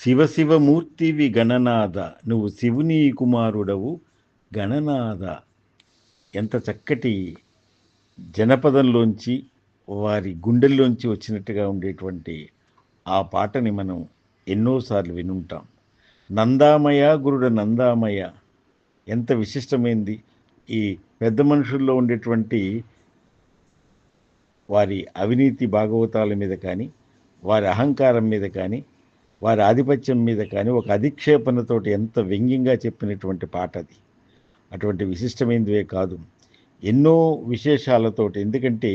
శివశివమూర్తివి గణనాథ నువ్వు శివుని కుమారుడవు గణనాథ. ఎంత చక్కటి జనపదంలోంచి వారి గుండెల్లోంచి వచ్చినట్టుగా ఉండేటువంటి ఆ పాటని మనం ఎన్నోసార్లు వినుంటాం. నందామయ గురుడ నందామయ ఎంత విశిష్టమైంది. ఈ పెద్ద మనుషుల్లో ఉండేటువంటి వారి అవినీతి భాగవతాల మీద కానీ వారి అహంకారం మీద కానీ వారి ఆధిపత్యం మీద కానీ ఒక అధిక్షేపణతోటి ఎంత వ్యంగ్యంగా చెప్పినటువంటి పాట అది. అటువంటి విశిష్టమైనదివే కాదు. ఎన్నో విశేషాలతోటి ఎందుకంటే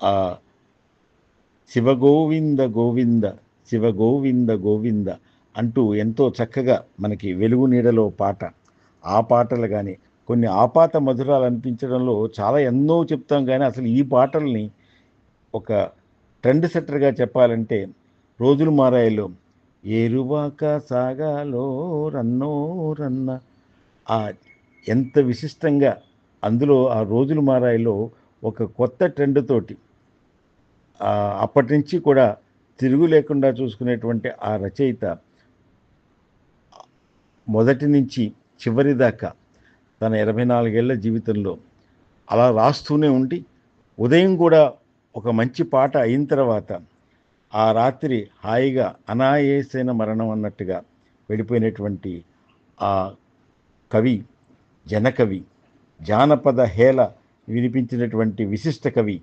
ఆ శివగోవింద గోవింద శివగోవింద గోవింద అంటూ ఎంతో చక్కగా మనకి వెలుగు నీడలో పాట. ఆ పాటలు కానీ కొన్ని ఆపాత మధురాలు అనిపించడంలో చాలా ఎన్నో చెప్తాం కానీ అసలు ఈ పాటల్ని ఒక ట్రెండ్ సెట్టర్గా చెప్పాలంటే రోజులు మారాయిలో. ఏరువాక సాగాలో రన్నో రన్న. ఆ ఎంత విశిష్టంగా అందులో ఆ రోజులు మారాయిలో ఒక కొత్త ట్రెండ్ తోటి. అప్పటి నుంచి కూడా తిరుగు లేకుండా చూసుకునేటువంటి ఆ రచయిత మొదటి నుంచి చివరి దాకా తన ఇరవై నాలుగేళ్ళ జీవితంలో అలా రాస్తూనే ఉండి ఉదయం కూడా ఒక మంచి పాట అయిన తర్వాత ఆ రాత్రి హాయిగా అనాయాసైన మరణం అన్నట్టుగా వెళ్ళిపోయినటువంటి ఆ కవి జనకవి జానపద హేళ వినిపించినటువంటి విశిష్ట కవి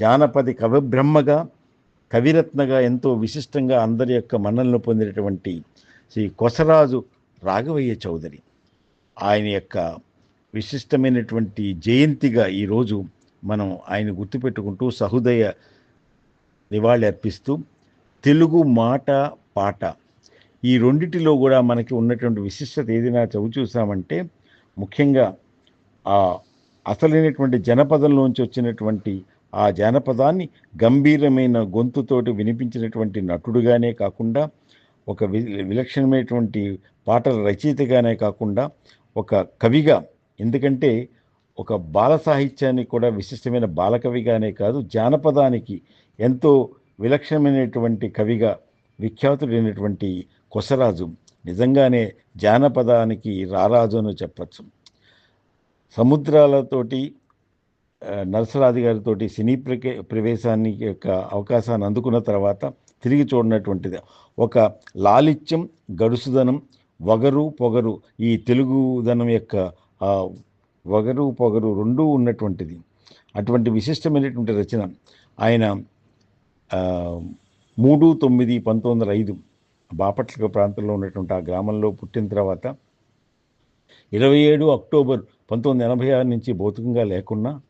జానపది కవిబ్రహ్మగా కవిరత్నగా ఎంతో విశిష్టంగా అందరి యొక్క మన్నలను పొందినటువంటి శ్రీ కొసరాజు రాఘవయ్య చౌదరి. ఆయన యొక్క విశిష్టమైనటువంటి జయంతిగా ఈరోజు మనం ఆయన గుర్తుపెట్టుకుంటూ సహృదయ నివాళి అర్పిస్తూ తెలుగు మాట పాట. ఈ రెండిటిలో కూడా మనకి ఉన్నటువంటి విశిష్టత ఏదైనా చవి చూసామంటే ముఖ్యంగా ఆ అసలైనటువంటి జనపదంలోంచి వచ్చినటువంటి ఆ జానపదాన్ని గంభీరమైన గొంతుతోటి వినిపించినటువంటి నటుడుగానే కాకుండా ఒక విలక్షణమైనటువంటి పాటల రచయితగానే కాకుండా ఒక కవిగా ఎందుకంటే ఒక బాల సాహిత్యానికి కూడా విశిష్టమైన బాలకవిగానే కాదు జానపదానికి ఎంతో విలక్షణమైనటువంటి కవిగా విఖ్యాతుడైనటువంటి కొసరాజు నిజంగానే జానపదానికి రారాజు అని చెప్పచ్చు. సముద్రాలతోటి నరసరాజు గారితో సినీ ప్రకే ప్రవేశానికి యొక్క అవకాశాన్ని అందుకున్న తర్వాత తిరిగి చూడనటువంటిది. ఒక లాలిత్యం గడుసుదనం వగరు పొగరు ఈ తెలుగుదనం యొక్క వగరు పొగరు రెండూ ఉన్నటువంటిది. అటువంటి విశిష్టమైనటువంటి రచన. ఆయన మూడు తొమ్మిది పంతొమ్మిది వందల ఐదు బాపట్ల ప్రాంతంలో ఉన్నటువంటి ఆ గ్రామంలో పుట్టిన తర్వాత ఇరవై ఏడు అక్టోబర్ పంతొమ్మిది ఎనభై ఆరు నుంచి భౌతికంగా లేకున్నా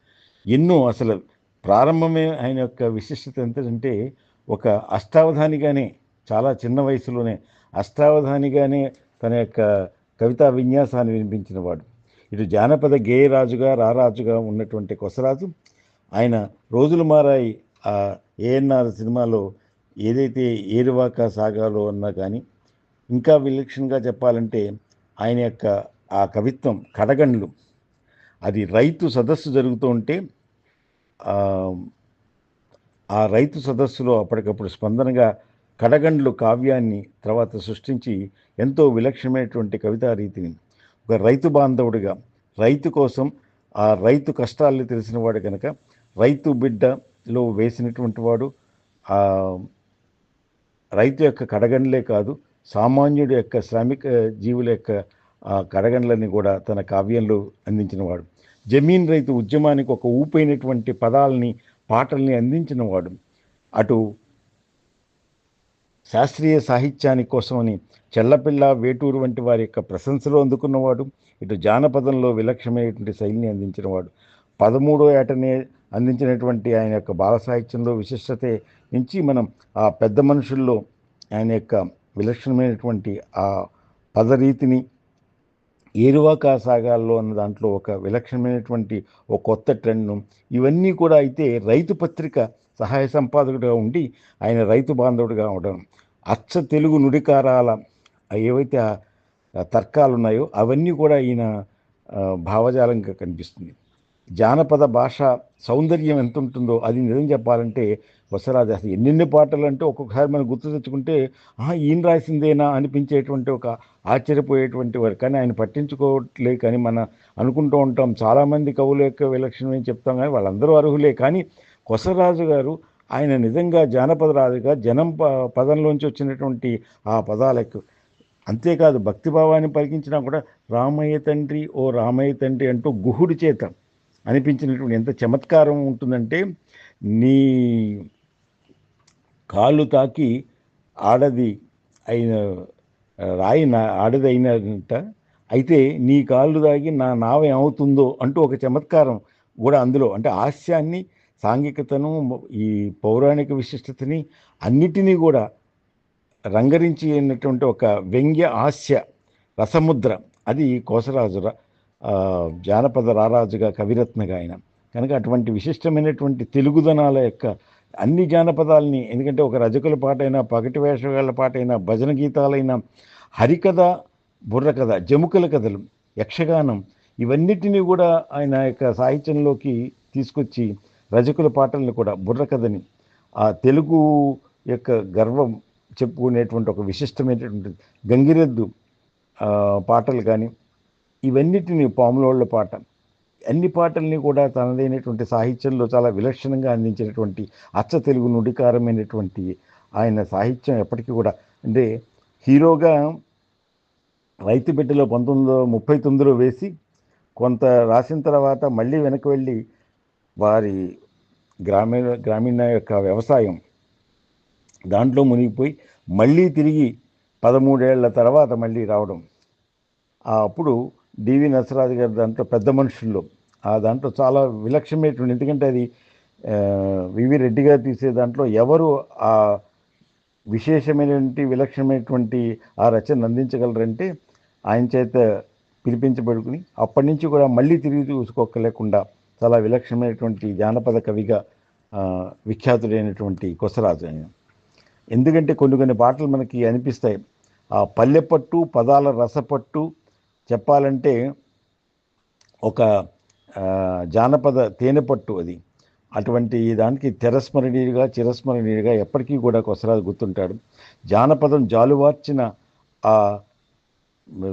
ఎన్నో అసలు ప్రారంభమే ఆయన యొక్క విశిష్టత ఏంటంటే ఒక అష్టావధానిగానే చాలా చిన్న వయసులోనే అష్టావధానిగానే తన యొక్క కవితా విన్యాసాన్ని వినిపించిన వాడు. ఇటు జానపద గేయరాజుగా రారాజుగా ఉన్నటువంటి కొసరాజు ఆయన రోజులు మారాయి. ఆ ఏఎన్ఆర్ సినిమాలో ఏదైతే ఏరువాక సాగాలో అన్నా కానీ ఇంకా విలక్షణంగా చెప్పాలంటే ఆయన యొక్క ఆ కవిత్వం కడగండ్లు. అది రైతు సదస్సు జరుగుతూ ఉంటే ఆ రైతు సదస్సులో అప్పటికప్పుడు స్పందనగా కడగండ్లు కావ్యాన్ని తర్వాత సృష్టించి ఎంతో విలక్షణమైనటువంటి కవితా రీతిని ఒక రైతు బాంధవుడిగా రైతు కోసం ఆ రైతు కష్టాలు తెలిసిన వాడు కనుక రైతు బిడ్డ లో వేసినటువంటి వాడు రైతు యొక్క కడగండ్లే కాదు సామాన్యుడి యొక్క శ్రామిక జీవుల యొక్క కడగండ్లని కూడా తన కావ్యంలో అందించినవాడు. జమీన్ రైతు ఉద్యమానికి ఒక ఊపైనటువంటి పదాలని పాటల్ని అందించినవాడు. అటు శాస్త్రీయ సాహిత్యాని కోసమని చెల్లపిల్ల వేటూరు వంటి వారి యొక్క ప్రశంసలు అందుకున్నవాడు. ఇటు జానపదంలో విలక్షణమైనటువంటి శైలిని అందించినవాడు. పదమూడో ఏటనే అందించినటువంటి ఆయన యొక్క బాల సాహిత్యంలో విశిష్టత నుంచి మనం ఆ పెద్ద మనుషుల్లో ఆయన యొక్క విలక్షణమైనటువంటి ఆ పదరీతిని ఏరువాక సాగాల్లో అన్న దాంట్లో ఒక విలక్షణమైనటువంటి ఒక కొత్త ట్రెండ్ను ఇవన్నీ కూడా అయితే రైతు పత్రిక సహాయ సంపాదకుడిగా ఉండి ఆయన రైతు బాంధవుడిగా ఉండడం అచ్చ తెలుగు నుడికారాల ఏవైతే తర్కాలు ఉన్నాయో అవన్నీ కూడా ఈయన భావజాలంగా కనిపిస్తుంది. జానపద భాష సౌందర్యం ఎంత ఉంటుందో అది నిజం చెప్పాలంటే కొసరాజు అసలు ఎన్నెన్ని పాటలు అంటే ఒక్కొక్కసారి మనం గుర్తు తెచ్చుకుంటే "ఆహా, ఈయన రాసిందేనా? అనిపించేటువంటి ఒక ఆశ్చర్యపోయేటువంటి వారు. కానీ ఆయన పట్టించుకోవట్లే కానీ మనం అనుకుంటూ ఉంటాం చాలామంది కవుల యొక్క విలక్షణమని చెప్తాం కానీ వాళ్ళందరూ అర్హులే. కానీ కొసరాజు గారు ఆయన నిజంగా జానపద రాజుగా జనం ప పదంలోంచి వచ్చినటువంటి ఆ పదాలకు అంతేకాదు భక్తిభావాన్ని పలికించినా కూడా రామయ్య తండ్రి ఓ రామయ్య తండ్రి అంటూ గుహుడి చేత అనిపించినటువంటి ఎంత చమత్కారం ఉంటుందంటే నీ కాళ్ళు తాకి ఆడది అయిన రాయి నా ఆడది అయినట అయితే నీ కాళ్ళు తాగి నా నావ ఏమవుతుందో అంటూ ఒక చమత్కారం కూడా అందులో అంటే హాస్యాన్ని సాంఘికతను ఈ పౌరాణిక విశిష్టతని అన్నిటినీ కూడా రంగరించి అయినటువంటి ఒక వ్యంగ్య హాస్య రసముద్ర. అది కోసరాజుర జానపద రారాజుగా కవిరత్నగా ఆయన. కనుక అటువంటి విశిష్టమైనటువంటి తెలుగుదనాల యొక్క అన్ని జానపదాలని ఎందుకంటే ఒక రజకుల పాటైనా పగటి వేషగాళ్ళ పాటైనా భజన గీతాలైనా హరికథ బుర్రకథ జముకల కథలు యక్షగానం ఇవన్నిటినీ కూడా ఆయన యొక్క సాహిత్యంలోకి తీసుకొచ్చి రజకుల పాటలను కూడా బుర్రకథని ఆ తెలుగు యొక్క గర్వం చెప్పుకునేటువంటి ఒక విశిష్టమైనటువంటి గంగిరెద్దు పాటలు కానీ ఇవన్నిటిని పాములోళ్ళ పాట. అన్ని పాటల్ని కూడా తనదైనటువంటి సాహిత్యంలో చాలా విలక్షణంగా అందించినటువంటి అచ్చ తెలుగు నుడికారమైనటువంటి ఆయన సాహిత్యం ఎప్పటికీ కూడా. అంటే హీరోగా రైతు బిడ్డలో పంతొమ్మిది వందల ముప్పై తొమ్మిదిలో వేసి కొంత రాసిన తర్వాత మళ్ళీ వెనక్కి వెళ్ళి వారి గ్రామీణ గ్రామీణ యొక్క వ్యవసాయం దాంట్లో మునిగిపోయి మళ్ళీ తిరిగి పదమూడేళ్ళ తర్వాత మళ్ళీ రావడం. అప్పుడు డివి నరసరాజు గారి దాంట్లో పెద్ద మనుషుల్లో. ఆ దాంట్లో చాలా విలక్షణమైనటువంటి ఎందుకంటే అది వివి రెడ్డి గారు తీసే దాంట్లో ఎవరు ఆ విశేషమైనటువంటి విలక్షణమైనటువంటి ఆ రచన అందించగలరంటే ఆయన చేత పిలిపించబడుకుని అప్పటి నుంచి కూడా మళ్ళీ తిరిగి చూసుకోకలేకుండా చాలా విలక్షణమైనటువంటి జానపద కవిగా విఖ్యాతుడైనటువంటి కొసరాజు ఆయన. ఎందుకంటే కొన్ని కొన్ని పాటలు మనకి అనిపిస్తాయి. ఆ పల్లెపట్టు పదాల రసపట్టు చెప్పాలంటే ఒక జానపద తేనెపట్టు అది. అటువంటి దానికి తిరస్మరణీయుడిగా చిరస్మరణీయుడిగా ఎప్పటికీ కూడా కొసరాజు గుర్తుంటాడు జానపదం జాలువార్చిన ఆ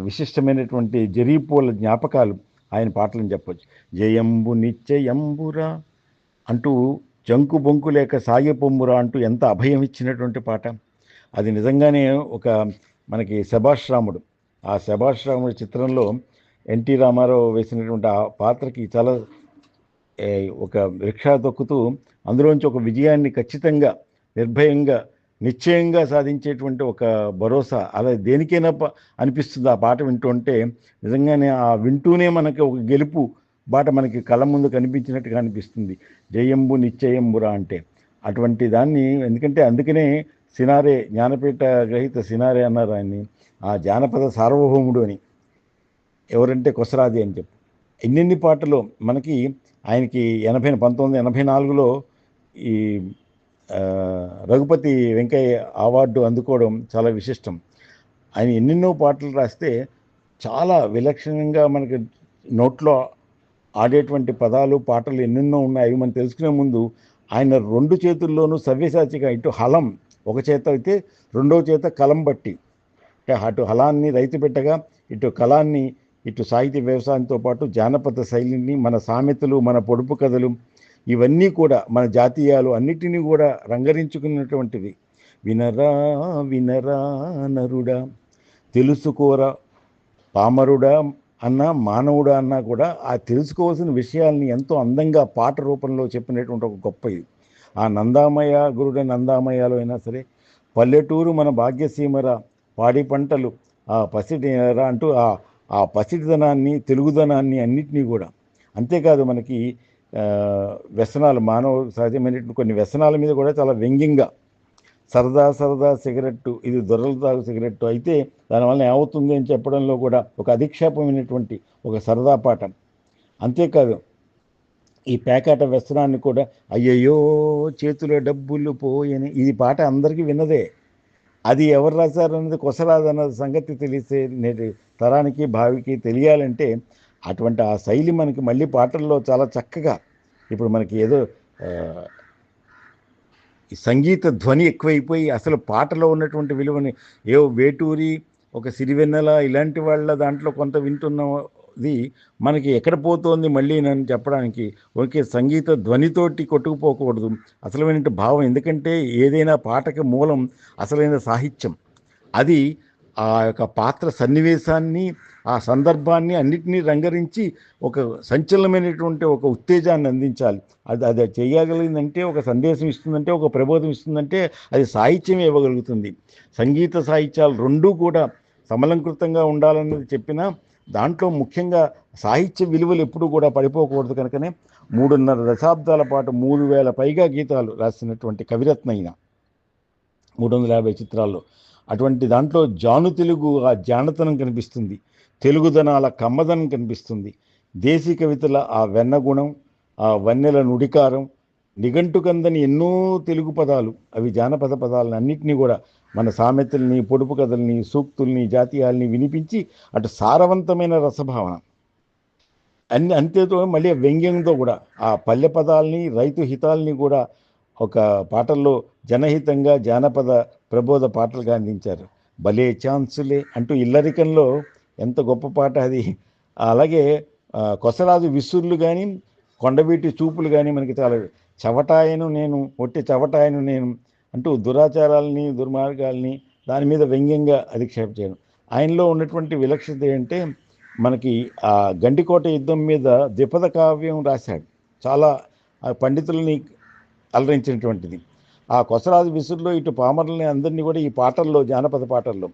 విశిష్టమైనటువంటి జరీపూల జ్ఞాపకాలు ఆయన పాటలను చెప్పొచ్చు. జయంబు నిత్యయంబురా అంటూ జంకు బొంకు లేక సాగే పొమ్మురా అంటూ ఎంత అభయం ఇచ్చినటువంటి పాట. అది నిజంగానే ఒక మనకి శభాష్ రాముడు ఆ శభాష్ రాముడి చిత్రంలో ఎన్టీ రామారావు వేసినటువంటి ఆ పాత్రకి చాలా ఒక రిక్షా తొక్కుతూ అందులోంచి ఒక విజయాన్ని ఖచ్చితంగా నిర్భయంగా నిశ్చయంగా సాధించేటువంటి ఒక భరోసా అలా దేనికైనా అనిపిస్తుంది ఆ పాట వింటుంటే నిజంగానే ఆ వింటూనే మనకి ఒక గెలుపు బాట మనకి కళ్ళ ముందు కనిపించినట్టుగా అనిపిస్తుంది. జయంబు నిశ్చయంబురా అంటే అటువంటి దాన్ని ఎందుకంటే అందుకనే సినారే జ్ఞానపీఠ గ్రహీత సినారే అన్నారు ఆయన్ని. ఆ జానపద సార్వభౌముడు అని. ఎవరంటే కొసరాది అని చెప్పు. ఎన్నెన్ని పాటలు మనకి ఆయనకి ఎనభై పంతొమ్మిది ఎనభై నాలుగులో ఈ రఘుపతి వెంకయ్య అవార్డు అందుకోవడం చాలా విశిష్టం. ఆయన ఎన్నెన్నో పాటలు రాస్తే చాలా విలక్షణంగా మనకి నోట్లో ఆడేటువంటి పదాలు పాటలు ఎన్నెన్నో ఉన్నాయి. అవి మనం తెలుసుకునే ముందు ఆయన రెండు చేతుల్లోనూ సవ్యసాచిగా ఇటు హలం ఒక చేత అయితే రెండవ చేత కలం బట్టి అంటే అటు హలాన్ని రైతు పెట్టగా ఇటు కళాన్ని ఇటు సాహిత్య వ్యవసాయంతో పాటు జానపద శైలిని మన సామెతలు మన పొడుపు కథలు ఇవన్నీ కూడా మన జాతీయాలు అన్నిటినీ కూడా రంగరించుకున్నటువంటివి. వినరా వినరా నరుడా తెలుసుకోరా పామరుడా అన్నా మానవుడా అన్నా కూడా ఆ తెలుసుకోవాల్సిన విషయాల్ని ఎంతో అందంగా పాట రూపంలో చెప్పినటువంటి ఒక గొప్ప ఇది. ఆ నందామయ గురుడ నందామయాలో అయినా సరే పల్లెటూరు మన భాగ్యసీమరా పాడి పంటలు ఆ పసిటి అంటూ ఆ ఆ పసిటిదనాన్ని తెలుగుదనాన్ని అన్నిటినీ కూడా. అంతేకాదు మనకి వ్యసనాలు మానవ సహజమైనటువంటి కొన్ని వ్యసనాల మీద కూడా చాలా వ్యంగ్యంగా సరదా సరదా సిగరెట్టు ఇది దొరలు తాగు సిగరెట్టు అయితే దానివల్ల ఏమవుతుంది అని చెప్పడంలో కూడా ఒక అధిక్షేపమైనటువంటి ఒక సరదా పాట అంతేకాదు ఈ పేకాట వ్యసనాన్ని కూడా అయ్యయ్యో చేతిలో డబ్బులు పోయని ఇది పాట అందరికీ విన్నదే. అది ఎవరు రాశారు అన్నది కొసరాదు అన్న సంగతి తెలిసే నేటి తరానికి భావికి తెలియాలంటే అటువంటి ఆ శైలి మనకి మళ్ళీ పాటల్లో చాలా చక్కగా ఇప్పుడు మనకి ఏదో సంగీత ధ్వని ఎక్కువైపోయి అసలు పాటలో ఉన్నటువంటి విలువని ఏ వేటూరి ఒక సిరివెన్నెల ఇలాంటి వాళ్ళ దాంట్లో కొంత ఇది మనకి ఎక్కడ పోతోంది మళ్ళీ నన్ను చెప్పడానికి? ఓకే సంగీత ధ్వనితోటి కొట్టుకుపోకూడదు. అసలైన భావం. ఎందుకంటే ఏదైనా పాటకి మూలం అసలైన సాహిత్యం. అది ఆ యొక్క పాత్ర సన్నివేశాన్ని ఆ సందర్భాన్ని అన్నిటినీ రంగరించి ఒక సంచలనమైనటువంటి ఒక ఉత్తేజాన్ని అందించాలి. అది అది చేయగలిగిందంటే ఒక సందేశం ఇస్తుందంటే ఒక ప్రబోధం ఇస్తుందంటే అది సాహిత్యం ఇవ్వగలుగుతుంది. సంగీత సాహిత్యాలు రెండూ కూడా సమలంకృతంగా ఉండాలన్నది చెప్పినా దాంట్లో ముఖ్యంగా సాహిత్య విలువలు ఎప్పుడూ కూడా పడిపోకూడదు కనుకనే మూడున్నర దశాబ్దాల పాటు మూడు వేల పైగా గీతాలు రాసినటువంటి కవిరత్న అయిన మూడు వందల యాభై చిత్రాల్లో. అటువంటి దాంట్లో జాను తెలుగు ఆ జానతనం కనిపిస్తుంది. తెలుగుదనాల కమ్మదనం కనిపిస్తుంది. దేశీ కవితల ఆ వెన్నగుణం ఆ వన్నెల నుడికారం నిఘంటుకందని ఎన్నో తెలుగు పదాలు అవి జానపద పదాలను అన్నింటినీ కూడా మన సామెతల్ని పొడుపు కథల్ని సూక్తుల్ని జాతీయాల్ని వినిపించి అటు సారవంతమైన రసభావన. అన్ని అంతేతో మళ్ళీ వ్యంగ్యంతో కూడా ఆ పల్లె పదాలని రైతు హితాల్ని కూడా ఒక పాటల్లో జనహితంగా జానపద ప్రబోధ పాటలుగా అందించారు. భలే ఛాన్సులే అంటూ ఇల్లరికంలో ఎంత గొప్ప పాట అది. అలాగే కొసరాజు విసుర్లు కానీ కొండవీటి చూపులు కానీ మనకి చాలా చవటాయను నేను ఒట్టి చవటాయను నేను అంటూ దురాచారాలని దుర్మార్గాల్ని దాని మీద వ్యంగ్యంగా అధిక్షేపం చేయడం. ఆయనలో ఉన్నటువంటి విలక్షణత ఏంటంటే మనకి ఆ గండికోట యుద్ధం మీద ద్విపద కావ్యం రాశాడు. చాలా ఆ పండితుల్ని అలరించినటువంటిది. ఆ కొసరాజు విసురులో ఇటు పామరుల్ని అందరినీ కూడా ఈ పాటల్లో జానపద పాటల్లో.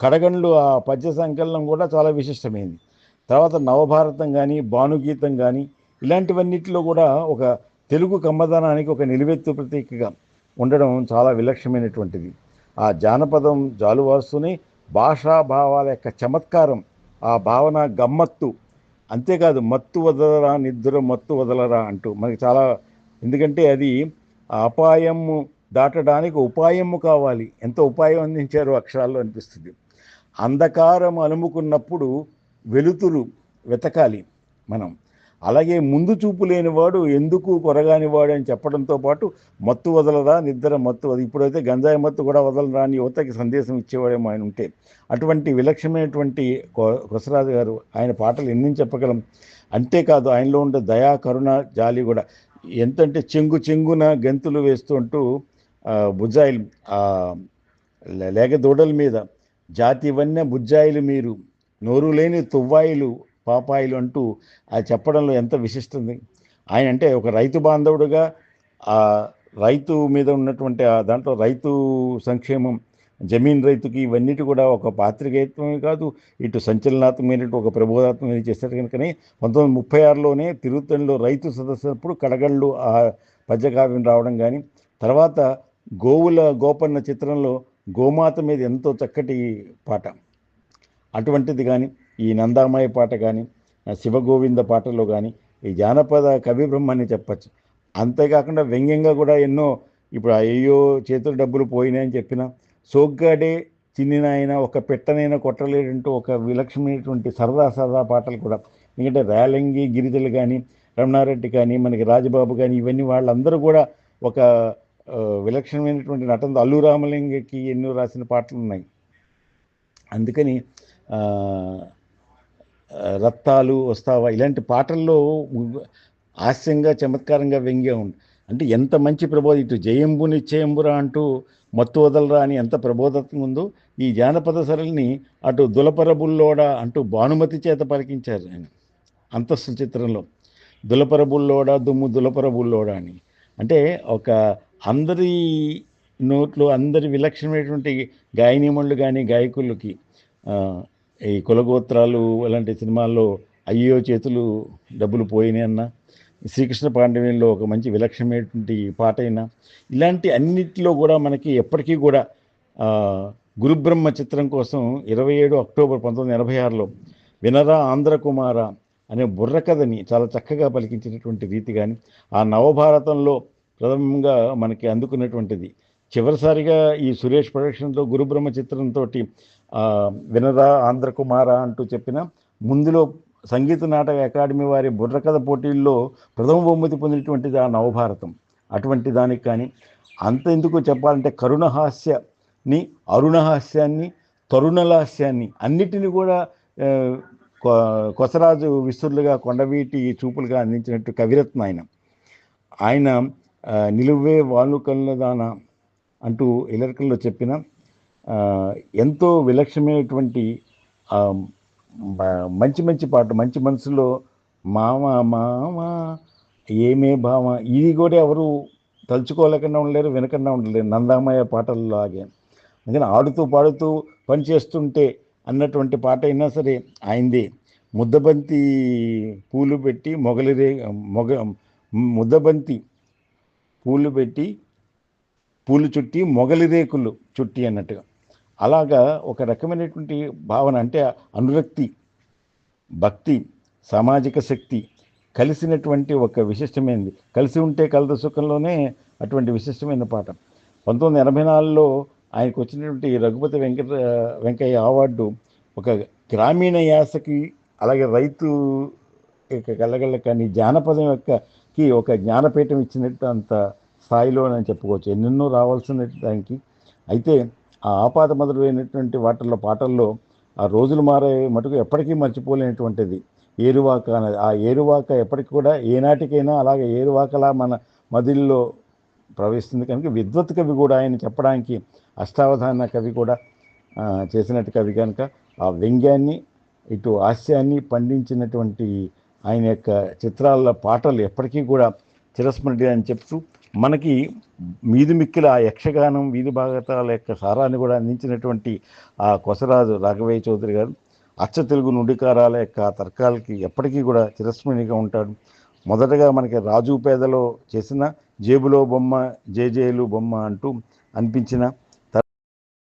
కడగండ్లు ఆ పద్య సంకలనం కూడా చాలా విశిష్టమైంది. తర్వాత నవభారతం కానీ భానుగీతం కానీ ఇలాంటివన్నిటిలో కూడా ఒక తెలుగు కమ్మదనానికి ఒక నిలువెత్తు ప్రతీకగా ఉండడం చాలా విలక్షణమైనటువంటిది. ఆ జానపదం జాలువారుస్తూనే భాషా భావాల యొక్క చమత్కారం ఆ భావన గమ్మత్తు. అంతేకాదు మత్తు వదలరా నిద్ర మత్తు వదలరా అంటూ. మనకి చాలా ఎందుకంటే అది ఆ అపాయము దాటడానికి ఉపాయము కావాలి. ఎంత ఉపాయం అందించారో అక్షరాల్లో అనిపిస్తుంది. అంధకారం అలుముకున్నప్పుడు వెలుతురు వెతకాలి మనం. అలాగే ముందు చూపు లేనివాడు ఎందుకు కొరగానివాడు అని చెప్పడంతో పాటు మత్తు వదలరా నిద్ర మత్తు వద ఇప్పుడైతే గంజాయి మత్తు కూడా వదలరా అని యువతకి సందేశం ఇచ్చేవాడేమో ఆయన ఉంటే. అటువంటి విలక్షణమైనటువంటి కొ- కొసరాజు గారు ఆయన పాటలు ఎన్ని చెప్పగలం? అంతేకాదు ఆయనలో ఉండే దయా కరుణ జాలి కూడా ఎంతంటే చెంగు చెంగున గెంతులు వేస్తుంటూ బుజ్జాయిలు లేక దూడల మీద జాతి వన్య బుజ్జాయిలు మీరు నోరు లేని తువ్వాయిలు పాపాయిలు అంటూ అది చెప్పడంలో ఎంత విశిస్తుంది ఆయన అంటే ఒక రైతు బాంధవుడుగా ఆ రైతు మీద ఉన్నటువంటి ఆ దాంట్లో రైతు సంక్షేమం జమీన్ రైతుకి ఇవన్నిటి కూడా ఒక పాత్రికేయత్వమే కాదు ఇటు సంచలనాత్మకమైనటువంటి ఒక ప్రబోధాత్మకమైన చేశారు కనుకనే పంతొమ్మిది ముప్పై ఆరులోనే తిరుత్తణిలో రైతు సదస్సునప్పుడు కడగళ్ళు ఆ పద్యకావ్యం రావడం కానీ తర్వాత గోవుల గోపన్న చిత్రంలో గోమాత మీద ఎంతో చక్కటి పాట. అటువంటిది కానీ ఈ నందామయ పాట కానీ శివగోవింద పాటలో కానీ ఈ జానపద కవి బ్రహ్మని చెప్పచ్చు. అంతేకాకుండా వ్యంగ్యంగా కూడా ఎన్నో ఇప్పుడు అయ్యో చేతులు డబ్బులు పోయినాయని చెప్పిన సోగ్గాడే చిన్నినాయన ఒక పెట్టనైనా కొట్టలేడంటూ ఒక విలక్షణమైనటువంటి సరదా సరదా పాటలు కూడా. ఎందుకంటే రేలంగి గిరిజలు కానీ రమణారెడ్డి కానీ మనకి రాజబాబు కానీ ఇవన్నీ వాళ్ళందరూ కూడా ఒక విలక్షణమైనటువంటి నటన అల్లు రామలింగకి ఎన్నో రాసిన పాటలు ఉన్నాయి అందుకని రత్తాలు వస్తావా? ఇలాంటి పాటల్లో హాస్యంగా చమత్కారంగా వ్యంగ్యం ఉంది. అంటే ఎంత మంచి ప్రబోధ ఇటు జయంబు నిశ్చయంబురా అంటూ మత్తు వదలరా అని ఎంత ప్రబోధత్వం ఉందో ఈ జానపద సరళిని అటు దులపరబుల్లోడ అంటూ భానుమతి చేత పలికించారు ఆయన అంతస్తు చిత్రంలో. దులపరబుల్లోడ దుమ్ము దులపరబుల్లోడ అని. అంటే ఒక అందరి నోట్లు అందరి విలక్షణమైనటువంటి గాయనీమణులు కానీ గాయకులకి ఈ కులగోత్రాలు అలాంటి సినిమాల్లో అయ్యో చేతులు డబ్బులు పోయినాయి అన్న. శ్రీకృష్ణ పాండవ్యంలో ఒక మంచి విలక్షణమైనటువంటి పాట అయినా. ఇలాంటి అన్నిటిలో కూడా మనకి ఎప్పటికీ కూడా గురుబ్రహ్మ చిత్రం కోసం ఇరవై ఏడు అక్టోబర్ పంతొమ్మిది ఎనభై ఆరులో వినరా ఆంధ్రకుమార అనే బుర్రకథని చాలా చక్కగా పలికించినటువంటి రీతి కానీ ఆ నవభారతంలో ప్రథమంగా మనకి అందుకున్నటువంటిది. చివరిసారిగా ఈ సురేష్ ప్రొడక్షన్తో గురుబ్రహ్మ చిత్రంతో వినరా ఆంధ్రకుమార అంటూ చెప్పిన ముందులో సంగీత నాటక అకాడమీ వారి బుర్రకథ పోటీల్లో ప్రథమ బహుమతి పొందినటువంటిది ఆ నవభారతం. అటువంటి దానికి కానీ అంత ఎందుకు చెప్పాలంటే కరుణహాస్యని అరుణహాస్యాన్ని తరుణలాస్యాన్ని అన్నిటిని కూడా కొ- కొసరాజు విస్తురులుగా కొండవీటి చూపులుగా అందించినట్టు కవిరత్న ఆయన. ఆయన నిలువే వాళ్ళు కళ్ళదాన అంటూ ఇలర్కల్లో చెప్పిన ఎంతో విలక్షణమైనటువంటి మంచి మంచి పాట మంచి మనసులో మామ మామ ఏమే భామ ఇది కూడా ఎవరు తలుచుకోలేకుండా ఉండలేరు వినకుండా ఉండలేరు నందామయ్య పాటల్లాగే. అందుకని ఆడుతూ పాడుతూ పని చేస్తుంటే అన్నటువంటి పాట అయినా సరే ఆయనది. ముద్దబంతి పూలు పెట్టి మొగలిరే మొగ ముద్దబంతి పూలు పెట్టి పూలు చుట్టి మొగలి రేకులు చుట్టి అన్నట్టుగా. అలాగా ఒక రకమైనటువంటి భావన అంటే అనురక్తి భక్తి సామాజిక శక్తి కలిసినటువంటి ఒక విశిష్టమైనది కలిసి ఉంటే కలద సుఖంలోనే అటువంటి విశిష్టమైన పాట పంతొమ్మిది ఎనభై నాలుగులో ఆయనకు వచ్చినటువంటి రఘుపతి వెంకట వెంకయ్య అవార్డు ఒక గ్రామీణ యాసకి అలాగే రైతు యొక్క కలగల కానీ జానపదం యొక్కకి ఒక జ్ఞానపీఠం ఇచ్చినట్టు అంత స్థాయిలో అని చెప్పుకోవచ్చు. ఎన్నెన్నో రావాల్సిన దానికి. అయితే ఆ ఆపాద మొదలైనటువంటి వాటిల్లో పాటల్లో ఆ రోజులు మారే మటుకు ఎప్పటికీ మర్చిపోలేనటువంటిది. ఏరువాక అనేది ఆ ఏరువాక ఎప్పటికి కూడా ఏనాటికైనా అలాగే ఏరువాకలా మన మదిల్లో ప్రవహిస్తుంది. కనుక విద్వత్ కవి కూడా ఆయన చెప్పడానికి అష్టావధాన కవి కూడా చేసినట్టు కవి కనుక ఆ వ్యంగ్యాన్ని ఇటు హాస్యాన్ని పండించినటువంటి ఆయన యొక్క చిత్రాల పాటలు ఎప్పటికీ కూడా చిరస్మరణీయ అని చెప్తూ మనకి మీది మిక్కిల ఆ యక్షగానం వీధి భాగతాల యొక్క సారాన్ని కూడా అందించినటువంటి ఆ కొసరాజు రాఘవయ్య చౌదరి గారు అచ్చ తెలుగు నుడికారాల యొక్క తర్కాలకి ఎప్పటికీ కూడా చిరస్మరణిగా ఉంటాడు. మొదటగా మనకి రాజు పేదలో చేసిన జేబులో బొమ్మ జేజేలు బొమ్మ అంటూ అనిపించిన